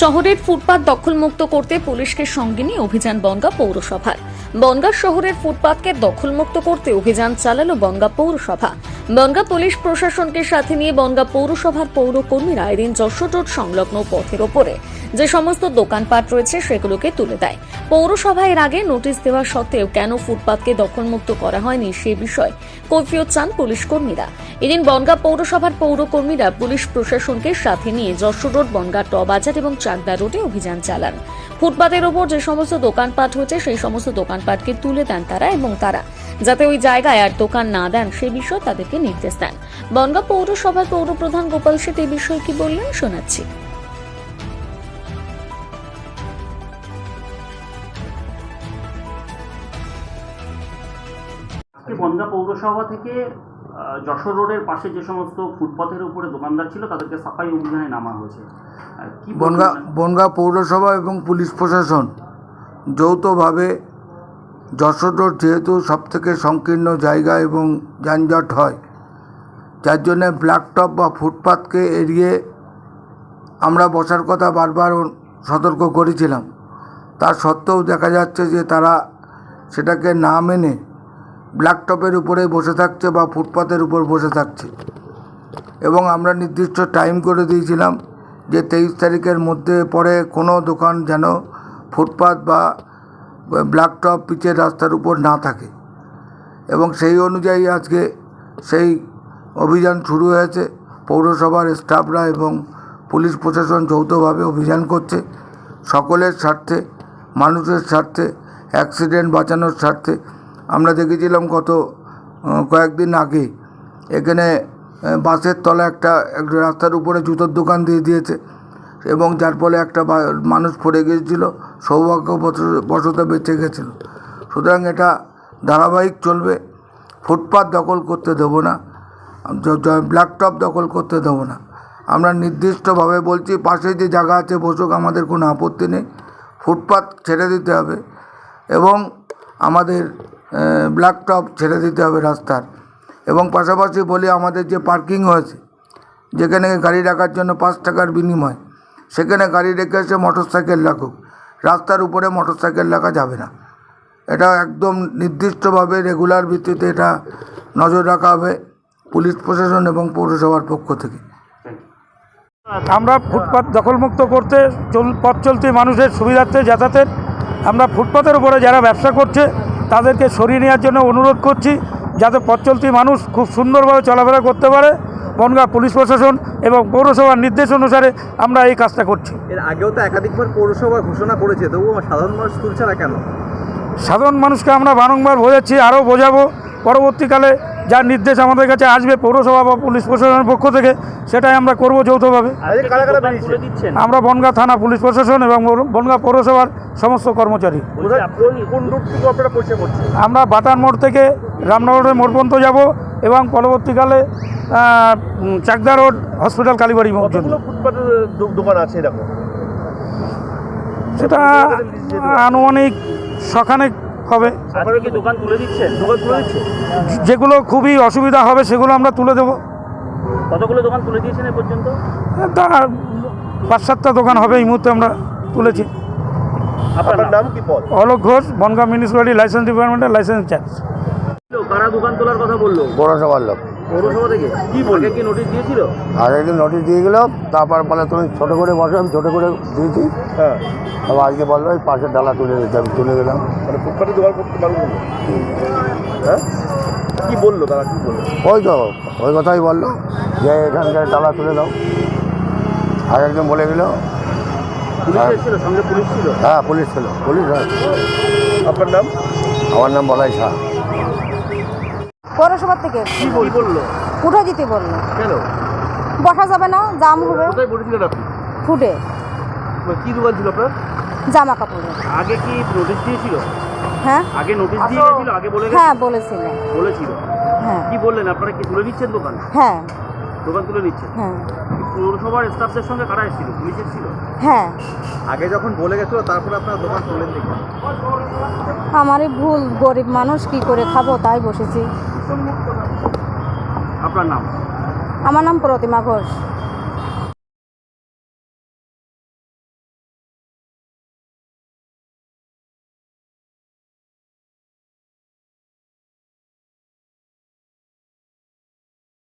শহরের ফুটপাত দখলমুক্ত করতে পুলিশকে সঙ্গে নিয়ে অভিযান বনগা পৌরসভার। বনগা শহরের ফুটপাতকে দখলমুক্ত করতে অভিযান চালালো বনগা পৌরসভা। বনগা পুলিশ প্রশাসনকে সাথে নিয়ে বনগা পৌরসভার পৌর কর্মীরা এদিন যশোর রোড সংলগ্ন পথের ওপরে যে সমস্ত দোকানপাট রয়েছে সেগুলোকে তুলে দেয়। পৌরসভা এর আগে নোটিশ দেওয়া সত্ত্বেও কেন ফুটপাতকে দখলমুক্ত করা হয়নি সে বিষয়ে কৈফিয়ত চান পুলিশ কর্মীরা। এদিন বনগা পৌরসভার পৌর কর্মীরা পুলিশ প্রশাসনকে সাথে নিয়ে যশোর রোড, বনগা ট বাজার এবং চাকদা রোডে অভিযান চালান। ফুটপাতের ওপর যে সমস্ত দোকানপাট হয়েছে সেই সমস্ত দোকানপাটকে তুলে দেন তারা এবং তারা যাতে ওই জায়গায় আর দোকান না দেন সে বিষয়ে তাদেরকে নির্দেশ দেন। বনগা পৌরসভার পৌরপ্রধান গোপাল শেঠ এই বিষয়ে কি বললেন শোনাচ্ছি। আজকে বনগা পৌরসভা থেকে যশোর রোডের পাশে যে সমস্ত ফুটপাথের উপরে দোকানদার ছিল তাদেরকে সাফাই অভিযানে নামা হয়েছে? বনগা বনগা পৌরসভা এবং পুলিশ প্রশাসন যৌথভাবে যশোর যেহেতু সবথেকে সংকীর্ণ জায়গা এবং যানজট হয়, যার জন্যে ব্ল্যাকটপ বা ফুটপাথকে এড়িয়ে আমরা বসার কথা বারবার সতর্ক করেছিলাম। তার সত্ত্বেও দেখা যাচ্ছে যে তারা সেটাকে না মেনে ব্ল্যাকটপের উপরে বসে থাকছে বা ফুটপাথের উপর বসে থাকছে। এবং আমরা নির্দিষ্ট টাইম করে দিয়েছিলাম যে তেইশ তারিখের মধ্যে পরে কোনো দোকান যেন ফুটপাথ বা ব্ল্যাকটপ পিচের রাস্তার উপর না থাকে। এবং সেই অনুযায়ী আজকে সেই অভিযান শুরু হয়েছে। পৌরসভার স্টাফরা এবং পুলিশ প্রশাসন যৌথভাবে অভিযান করছে। সকলের স্বার্থে, মানুষের স্বার্থে অ্যাক্সিডেন্ট বাঁচানোর স্বার্থে। আমরা দেখেছিলাম গত কয়েকদিন আগে এখানে বাসের তলা একটা রাস্তার উপরে জুতোর দোকান দিয়ে দিয়েছে। এবং যার ফলে একটা মানুষ পড়ে গিয়েছিল, সৌভাগ্যবশত বেঁচে গেছিল। সুতরাং এটা ধারাবাহিক চলবে। ফুটপাথ দখল করতে দেবো না। ব্ল্যাকটপ দখল করতে দেবো না। আমরা নির্দিষ্টভাবে বলছি, পাশে যে জায়গা আছে বসুক, আমাদের কোনো আপত্তি নেই। ফুটপাত ছেড়ে দিতে হবে এবং আমাদের ব্ল্যাকটপ ছেড়ে দিতে হবে রাস্তার। এবং পাশাপাশি বলি, আমাদের যে পার্কিং হয়েছে, যেখানে গাড়ি রাখার জন্য পাঁচ টাকার বিনিময়। সেখানে গাড়ি রেখে এসে মোটর সাইকেল রাখুক রাস্তার উপরে মোটর সাইকেল রাখা যাবে না। এটা একদম নির্দিষ্টভাবে রেগুলার ভিত্তিতে এটা নজর রাখা হবে পুলিশ প্রশাসন এবং পৌরসভার পক্ষ থেকে। আমরা ফুটপাত দখলমুক্ত করতে চল, পথ চলতি মানুষের সুবিধার্থে যাতায়াতের, আমরা ফুটপাতের উপরে যারা ব্যবসা করছে, তাদেরকে সরিয়ে নেওয়ার জন্য অনুরোধ করছি, যাতে পথ চলতি মানুষ খুব সুন্দরভাবে চলাফেরা করতে পারে। বনগাঁ পুলিশ প্রশাসন এবং পৌরসভার নির্দেশ অনুসারে আমরা এই কাজটা করছি। এর আগেও তো একাধিকবার পৌরসভা ঘোষণা করেছে তবুও সাধারণ মানুষ তুলছে না কেন? সাধারণ মানুষকে আমরা বারংবার বোঝাচ্ছি আরও বোঝাবো। পরবর্তীকালে যার নির্দেশ আমাদের কাছে আসবে পৌরসভা বা পুলিশ প্রশাসনের পক্ষ থেকে সেটাই আমরা করব যৌথভাবে। আমরা বনগাঁ থানা পুলিশ প্রশাসন এবং বনগাঁ পৌরসভার সমস্ত কর্মচারী। আমরা বাটার মোড় থেকে রামনগরের মোড় পর্যন্ত যাব এবং পরবর্তীকালে চাকদা রোড হসপিটাল কালীবাড়ি দোকান আছে এরকম? সেটা আনুমানিক সখানেক হবে। আজকে কি দোকান তুলে দিচ্ছেন? দোকান তুলে দিচ্ছে? যেগুলো খুবই অসুবিধা হবে সেগুলো আমরা তুলে দেবো। কতগুলো দোকান তুলে দিয়েছেন এ পর্যন্ত? তা পাঁচ সাতটা দোকান হবে এই মুহূর্তে আমরা তুলেছি। আপনার আপনার নাম কি পদ? অলোক ঘোষ বনগাঁ মিউনিসিপ্যালিটি লাইসেন্স ডিপার্টমেন্টের লাইসেন্স নাম? কারা দোকান তোলার কথা বলল? পৌরসভার লোক। পৌরসভা থেকে? কি নোটিশ দিয়েছিল? একদিন নোটিশ দিয়ে গেল তারপর বলে তুমি ছোটো করে বসো আমি ছোটো করে দিয়েছি। হ্যাঁ। তারপর আজকে বলল ওই পাশের ডালা তুলে দিতে আমি তুলে দিলাম। মানে ফুটপাতে দোকান করতে পারব হ্যাঁ? কি বলল তারা? কি বলল? ওই তো ওই কথাই বলল যে এখানকার ডালা তুলে দাও। আর একজন বলে গেল পুলিশ পুলিশ ছিল? হ্যাঁ পুলিশ ছিল পুলিশ হ্যাঁ। আপনার নাম? আমার নাম বলাই শাহ। পৌরসভা থেকে কি বল- বলল? উঠে দিতে বলল? কেন? বসা যাবে না জাম হবে। কোথায় পড়েছিলেন আপনি? ফুটে। মানে কি দোকান ছিল আপনার? জামা কাপড় আগে কি নোটিশ দিয়েছিল? হ্যাঁ? আগে নোটিশ দিয়েছিল আগে বলে হ্যাঁ বলেছিলেন বলেছিল। হ্যাঁ। কি বললেন? আপনারা কি তুলে নিচ্ছেন দোকান? হ্যাঁ। দোকান তুলে নিচ্ছে। হ্যাঁ। পৌরসভার স্টাফদের সঙ্গে কারা এসেছিল? পুলিশের ছিল হ্যাঁ। আগে যখন বলে গেছিল তারপরে আপনার দোকান তোলেন দেখুন আমারই ভুল গরিব মানুষ কি করে খাব? তাই বসেছি। আপনার নাম? আমার নাম প্রতিমা ঘোষ।